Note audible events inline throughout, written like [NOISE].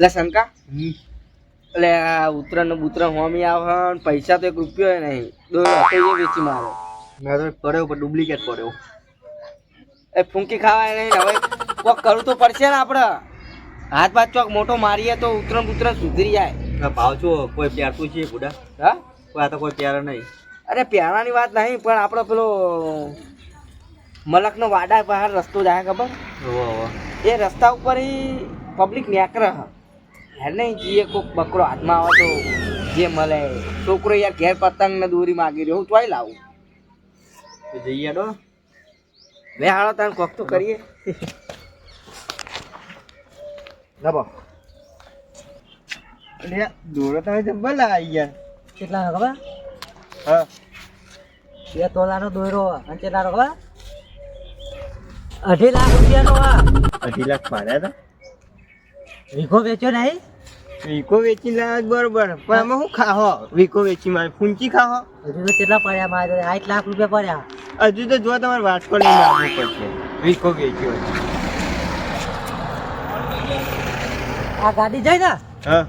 એટલે શંકા. એટલે ને બુતરાયણ હોમી આવે પૈસા તો એક રૂપિયો નહીં. દોરો તો એ વેચી મારો. મેં તો પડ્યો પણ ડુપ્લિકેટ પડ્યો એ ફૂંકી ખાવાય નહીં હવે. કોક કરવું તો પડશે ને આપણે હાથ પાથ ચોક મોટો મારીએ તો ઉતરણ ઉતરણ સુધરી જાય. ભાવ છો કોઈ પ્યારતું છે બુડા? હા? કોઈ આ તો કોઈ પ્યાર નહીં. અરે પ્યારાની વાત નહીં પણ આપણો પેલો મલકનો વાડા બહાર રસ્તો જાય ખબર? એ રસ્તા ઉપર પબ્લિક નેકરા હે. નહીં જે કોક બકરો હાથમાં આવે તો જે મળે. છોકરો યાર ઘેર પતંગ ને દોરી માગી રહ્યો હું તોય લાવું. તો જઈએ ડો બે હાલો તને કોક તો કરીએ. લબો દોરો તમે જબ્બર લાવી ગયા કેટલા ખબર? હા. બે તોલાનો દોરો અને કેટલાનો ખબર? અઢી લાખ રૂપિયાનો નો અઢી લાખ માર્યા હતા વીઘો વેચ્યો નહીં? વીકો વેચી લાવ્યા બરોબર. પણ આમાં શું ખાહો? વીકો વેચી મારે. ફૂંચી ખાહો? હજુ તો કેટલા પડ્યા મારે? આઠ લાખ રૂપિયા પડ્યા. હજુ તો જો તમારે વાટકો લઈને આવવું પડશે. વીકો વેચ્યો આ ગાડી જાય ને? હા.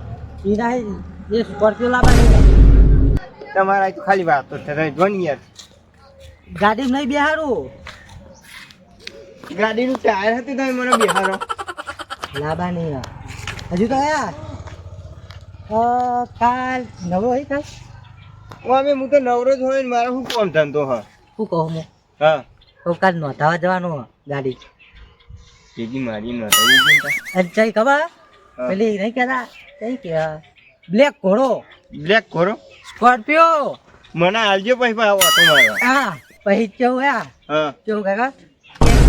એના એ સ્કોર્પિયો લાવવાની તમારા તો ખાલી વાતો છે. જો યાર. ગાડી નહીં બેહારું ગાડીનું ટાયર હતું તમે મને બિહારો લાવવાની હજુ તો અ, કાલ નવો હોય કાલ? અમે હું તો નવરો જ હોય ને મારો શું કોણ ધંધો હા? શું કહું હું હા. તો કાલ નોંધાવા જવાનું ગાડી. જેજી મારી નોંધાવી અને ચઈ ખબર. પેલી નહીં કહેતા? કઈ કે બ્લેક ઘોડો. બ્લેક ઘોડો? સ્કોર્પિયો. મને આલજો પછી આવો તો મારો. હા પછી કેવું હા. કેવું કાકા.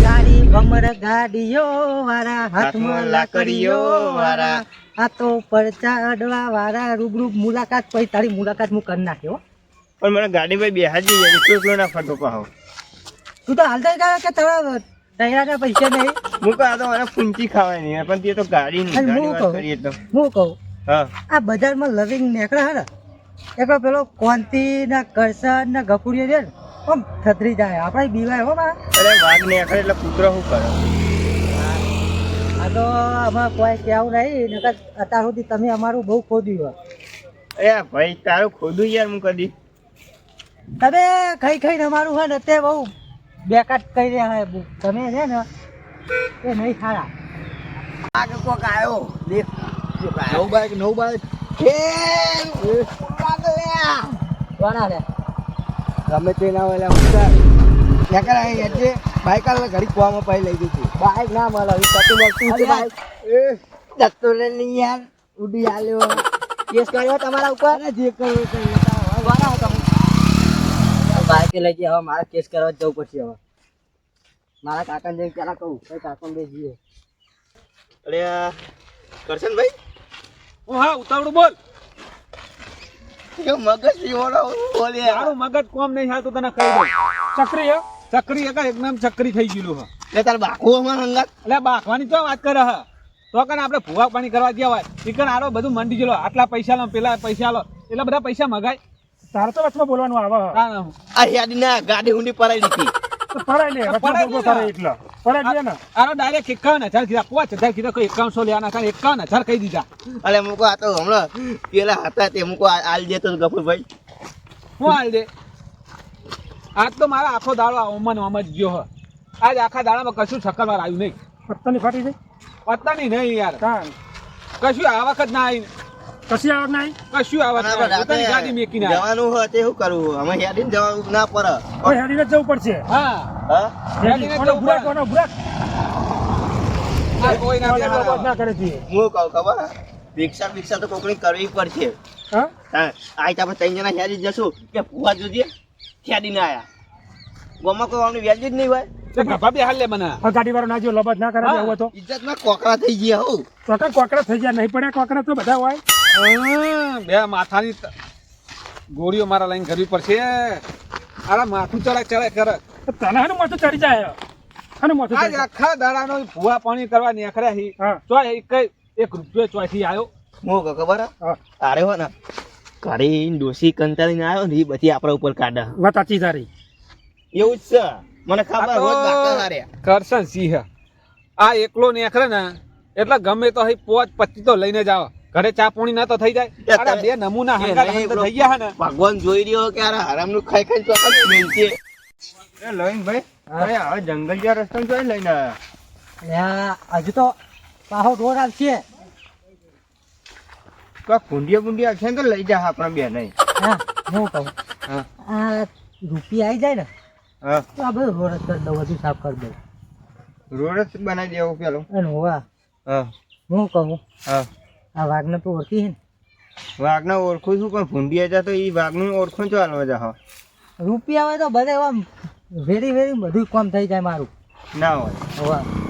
ગાડી ભમર ગાડીઓ વાળા હાથમાં લાકડીઓ વાળા. આ તો પડચા અડવા વાળા રૂબરૂ મુલાકાત પછી તારી મુલાકાત હું કરી નાખ્યો પણ મને ગાડી ભાઈ બેહાજી જાય એટલો ના ફટો પાહો તું તો હાલતા ગયા કે તારા તૈયારના પૈસા નહીં? હું કહું તો મને ફૂંચી ખાવાય નહીં પણ તે તો ગાડી નહીં હું કહું. હું કહું? હા. આ બજારમાં લવિંગ નેકડા હે એકડો એકલો પેલો કોંતી ને કરસન ને ગફુડીઓ છે ને આમ થતરી જાય. આપણે બીવાય હો બા. અરે વાઘ નેકડે એટલે કૂતરો શું કરે? આ તો આમાં કોઈ કહેવું નહીં નકર અત્યાર સુધી તમે અમારું બહુ ખોદ્યું એ ભાઈ તારું ખોદું યાર હું કદી. તમે ખાઈ ખાઈને અમારું હોય ને તે બહુ બેકાટ કરી રહ્યા હે. તમે છે ને એ નહીં સારા આ કોક આવ્યો દેખ નવ બાઈક નવ બાઈક. કોના લે? ગમે તે ના હોય હેડજે બાઈક ઘડી કુવામાં પાઈ લઈ દીધી બાઈક ના મળે. કતું મળતું છે બાઈક એ. જતો રે નહીં યાર. ઉડી આલ્યો. કેસ કર્યો તમારા ઉપર? અરે જે કર્યો વારા હતા હું બાઈક લઈ ગયા. હવે મારે કેસ કરવા જવું પડશે હવે. મારા કાકાને જઈને પેલા કહું. કઈ કાકાને બે જઈએ. અરે કરશન ભાઈ? ઓ હા ઉતાવળું બોલ. કે મગજ બોલે. તારું મગજ કોમ નહીં થાય તો તને કહી દઉં. ચક્રી હે? ચક્રી એક એકદમ ચકરી થઈ ગયેલું હા. લે તાર બાકુ અમાર અંગાત એટલે બાખવાની તો વાત કરે હા. તો કને આપણે ભૂવા પાણી કરવા ગયા હોય ઈકણ આરો બધું મંડી ગયેલો આટલા પૈસા લો પેલા પૈસા લો એટલે બધા પૈસા મગાય. તારે તો વચમાં બોલવાનું આવે. આ યાદી ના ગાડી ઊંડી પરાઈ દીધી. તો એટલા. દે તો પેલા હતા તે મુકો આલ દેતો ગફુરભાઈ. હું હાલ દે? આજ તો મારા આખો દાડો ઓમન ઓમ જ ગયો આજ આખા દાડામાં કશું છક્કરવાર આવ્યું નહીં. પત્તાની ફાટી જાય પત્તા નહીં નહીં યાર કશું આ વખત ના આવી. કશું આવક નહીં કશું આ ના પોતાની ગાડી મેકી ના જવાનું હોય તે શું કરવું? અમે હેડીને જવાનું ના પડે. ઓય હેડીને જવું પડશે. હા. હા? હેડીને જવું પડે. કોનો બુરાક આ કોઈ ના ના કરે છે? હું કહું ખબર? ભિક્ષા ભિક્ષા તો કોકની કરવી પડશે. હા? હા. આજ આપણે ત્રણ જણા હેડી જશું. કે ફુવા જોજે. હેડી ના આયા. ગોમાં કોઈ આમની વેલ્યુ જ નહીં હોય. તે ગાડી વાળો ના જો લબત ના કરે હા. તો. કોકરા થઈ ગયા હોઉં ચોકર કોકરા થઈ ગયા નહીં પડ્યા કોકરા તો બધા હોય. બે માથાની ગોળીઓ મારા લઈને કરવી પડશે. અરે માથું ચડાક ચડાક કરે તને હાનું માથું ચડી જાય. હાનું માથું ચડી આખા દાડાનો ભૂવા પાણી કરવા નીકળ્યા હી. હા. ચોય એક એક રૂપિયો ચોયથી આવ્યો મો ખબર તારે હો ને ઘરે ડોસી કંટાળીને આવ્યો ને એ બધી આપણા ઉપર કાઢે. વાત સાચી તારી. એવું જ છે. મને ખબર કરશન સિંહ. આ એકલો નેખરે ને એટલે ગમે તો અહીં પોચ પચી તો લઈને જાવ ઘરે ચા પોણી ના તો થઈ જાય. અરે બે નમૂના. થઈ ગયા ને. ભગવાન જોઈ રહ્યો કે આ હરામનું ખાઈ ખાઈ ચોક્કસ લઈને ભાઈ હવે જંગલ જ્યાં રસ્તા જોઈ લઈને આવ્યા. હજુ તો પાહો રોડ આવશે. કોઈ કુંડિયા બુંડિયા છે તો લઈ જા આપણે બે નહીં હા હું કહું. હા. આ રૂપિયા આવી જાય ને હા. તો આ બધું રોડ કરી દઉં બધું સાફ કરી દઉં. રોડ બનાવી દેવું પેલું. અને હોવા હા. હું કહું હા. આ વાઘને તો ઓળખી છે ને? વાઘને ઓળખું છું પણ ભૂંડિયા જા તો એ વાઘનું ઓળખું છું હાલવા જા રૂપિયા હોય તો બધે આમ વેરી વેરી બધું કામ થઈ જાય મારું. ના હોય. હોવા.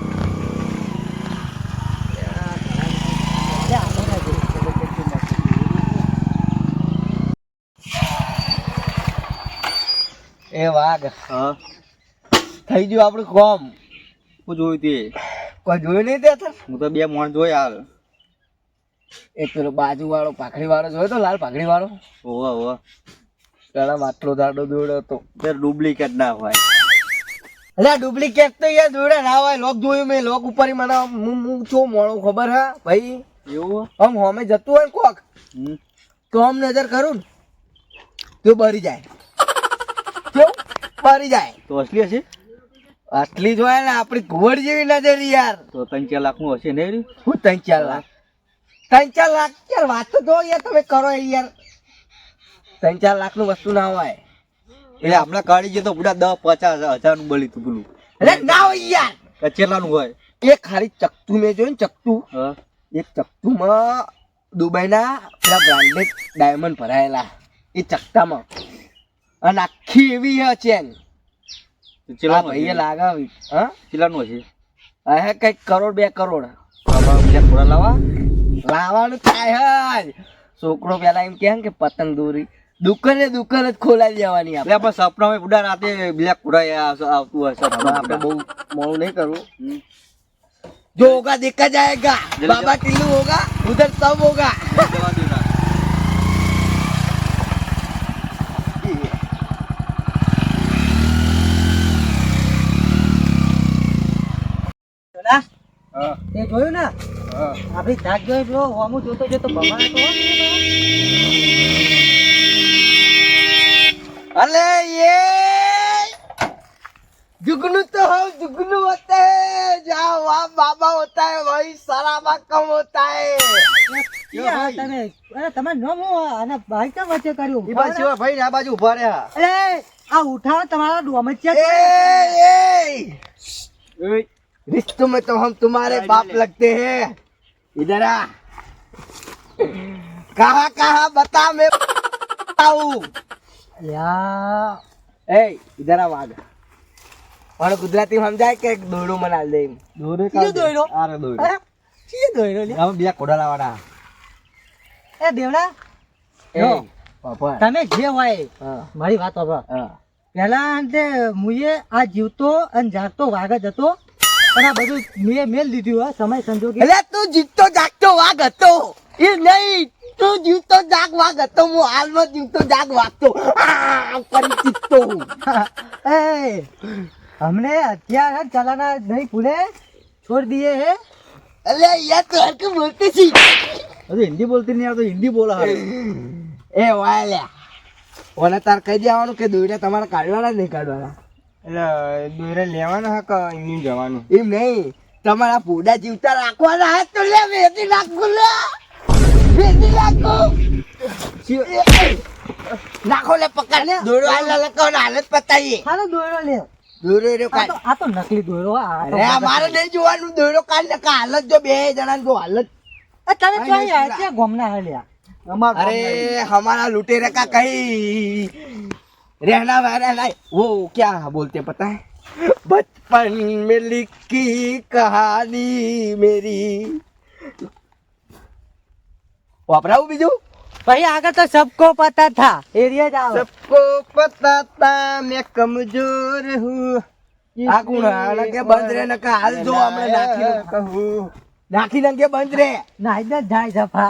એ વાઘ. હા. થઈ ગયું આપણું કોમ. હું જોયું તે? કોઈ જોયું નહીં તે હું તો બે મોણ જોઈ હાલ. એક પેલો બાજુ વાળો પાખડી વાળો જોયો તો લાલ પાખડી વાળો ઓવા ઓવા પેલા માટલો દાડો દોડ્યો હતો. તે ડુપ્લિકેટ ના હોય. અલ્યા ડુપ્લિકેટ તો યાર દોડે ના હોય. લોક જોયું મેં લોક ઉપર મને હું હું છો મોણો ખબર હા ભાઈ? એવું? આમ હોમે જતું હોય કોક તો આમ નજર કરું ને તો બરી જાય. કેવું જાય. તો અસલી હશે? આટલી જ હોય ને આપણી ઘોડ જેવી નજર યાર. તો ત્રણ ચાર લાખનું હશે નહીં? હું ત્રણ ચાર લાખ? ત્રણ ચાર લાખ? યાર વાત તો જો યાર તમે કરો યાર. ત્રણ ચાર લાખનું વસ્તુ ના હોય. એટલે હમણાં કાઢી જતો તો પૂરા દસ પચાસ હજારનું બળી તું પેલું. એટલે ના હોય યાર. કે કેટલાનું હોય. એ ખાલી ચકતું મેં જોયું ને ચકતું. એક ચકતુમાં દુબઈના પેલા બ્રાન્ડેડ ડાયમંડ ભરાયેલા. એ ચકતામાં. અને આખી એવી હે ચેન તો આ કેટલાનું ભાઈએ હશે? લાગાવી હા કેટલાનું હશે હે કઈક કરોડ બે કરોડ બાબા બીજા થોડા લાવવા લાવવાનું થાય જ છોકરો પેલા એમ કહે કે પતંગ દોરી દુકાને દુકાન જ ખોલાઈ દેવાની એટલે આપણે આપણે સપનામાં બુડા રાતે બ્લેક કુડા આવતું હોય હવે સપના આપણે બહુ મોડું નહીં કરવું હમ. जो होगा देखा जाएगा जल्दी बाबा टिल्लू होगा उधर सब होगा તે જોયું ને હા આપણી જાગ જોઈ જો હોમું જોતો જોતો ભમાતો તો अरे ये जुगनू तो हम जुगनू होते हैं जहाँ वहाँ बाबा होता है वही सराबा कम होता है યા, તમે અરે તમારે નામ હું અને ભાઈ કેમ વચ્ચે કર્યું એ બાજુ ભાઈ આ બાજુ ઉભા રહ્યા અરે આ ઉઠાવો તમારા ડોમચિયા ए, ए, रिश्तों में तो हम तुम्हारे बाप लगते हैं इधर आ कहाँ कहाँ बता मैं बताऊं યા ए इधर आ वाग और गुजराती में समझाए કે દોરડો મના દે એમ. દોરે કયો દોયડો? આરે દોયડો. અરે કીએ દોયરો લે આમાં બ્લેક કુડા લાવવાના એ દેવડા એ જો, પાપા તમે જે હોય હા મારી વાત સાંભળો હા પહેલા અંતે મુએ આ જીવતો અને જાગતો વાઘ જ હતો પણ આ બધું મેં મેલ દીધું હા સમય સંજોગે. એટલે તું જીતતો જાગતો વાઘ હતો. એ નહીં તું જીવતો જાગ વાઘ હતો હું હાલમાં જીવતો જાગ વાગતો. કરી જીતતો [LAUGHS] એ અમને અત્યારે ચલાના નહીં ભૂલે. છોડ દીએ હે. અલે યાર તો હરકું બોલતી છી. અરે હિન્દી બોલતી નહીં આવતો હિન્દી બોલા એ વાયલ્યા ઓને તાર કહી દેવાનું કે દોઈને તમારે કાઢવાના નહીં કાઢવાના? એટલે દોરે લેવાનો હક એમનું જવાનું? એમ નહીં. તમારા પોડા જીવતા રાખવાના હે તો લે વેચી નાખું લે. વેચી નાખું. નાખો લે પકડ લે. દોરો આ લલકો હાલત પતાઈએ હાલો દોરો લે. દોરો રે નહીં જોવાનું. દોરો કાઢ ને હાલત જો બે જણા જો હાલત તમે હમારા લૂટેરા કા કઈ? रहना वहना नहीं वो क्या बोलते हैं पता है बचपन में लिखी कहानी मेरी वापराऊ बीजू भाई આગળ તો सबको पता था एरिया जाओ सबको पता था मैं कमजोर हूँ આ કોણ આને કે બંધ રે નકા હાલ જો હમણાં નાખી કહું નાખી દે કે બંધ રે નાઈ દે જાય જફા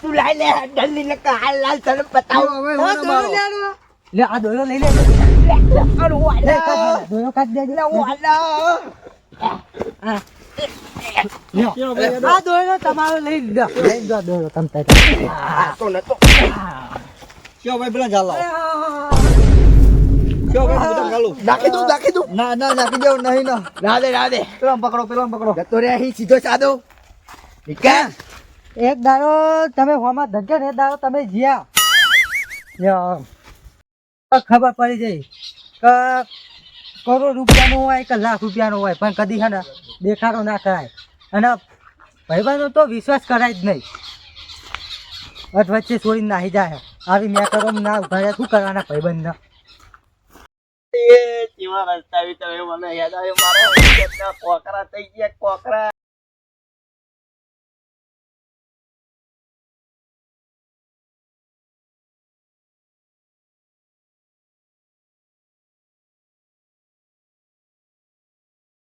તું લાઈ લે જલ્દી નકા હાલ લાલ તને પતાવ. હવે લે. લે આ દોરો લઈ લે. અરે કાઢ દોરો કાઢ? આ તમારો લઈ લઈ તમ તો નતો ભાઈ પેલા ચાલો કેવો ભાઈ બધા ગાલું. નાખી દઉં નાખી દઉં. ના ના નાખી દેવું નહીં ના. રાધે દે ના દે પેલા પકડો પેલા પકડો. જતો રે અહીં સીધો સાદો નીકળ. એક દાડો તમે હોમાં ધગ્યા ને દાડો તમે જ્યા. ખબર પડી જઈ કે કરોડ રૂપિયાનું હોય કે લાખ રૂપિયાનું હોય, પણ કદી ને દેખાડો ના કરાય અને ભાઈબંધો તો વિશ્વાસ કરાય જ નહીં. અધ વચ્ચે છોડીને નાહી જાય. આવી મેં કરો ના ઉઘાડ્યા શું કરવાના ભાઈબંધને કેવા રસ્તા યાદ આવ્યો? કોકરા થઈ ગયા, કોકરા.